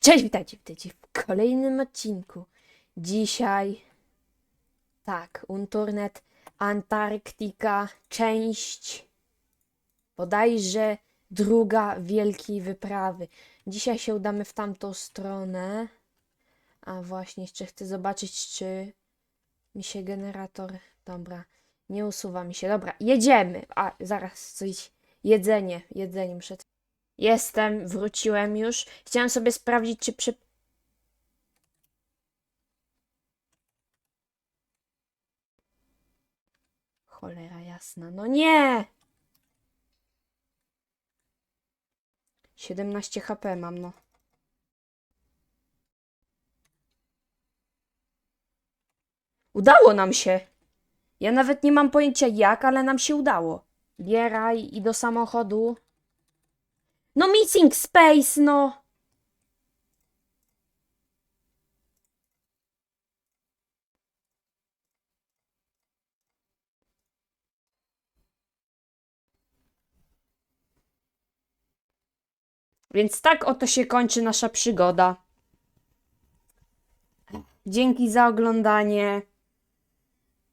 Cześć, witajcie, witajcie w kolejnym odcinku. Dzisiaj, tak, Unturnet Antarktyka, część bodajże druga wielkiej wyprawy. Dzisiaj się udamy w tamtą stronę. A właśnie, jeszcze chcę zobaczyć, czy mi się generator. Dobra, nie usuwa mi się. Dobra, jedziemy. A, zaraz coś. Jedzenie, jedzenie muszę. Jestem, wróciłem już. Chciałem sobie sprawdzić, czy przy. Cholera jasna. No nie! 17 HP mam, no. Udało nam się! Ja nawet nie mam pojęcia jak, ale nam się udało. Bieraj i do samochodu. No missing space, no! Więc tak oto się kończy nasza przygoda. Dzięki za oglądanie.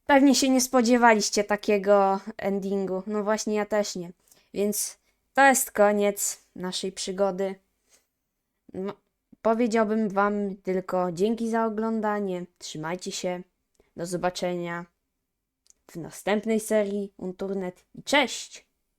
Pewnie się nie spodziewaliście takiego endingu. No właśnie, ja też nie. Więc to jest koniec naszej przygody. No, powiedziałbym Wam tylko dzięki za oglądanie. Trzymajcie się. Do zobaczenia w następnej serii Unturnet i cześć!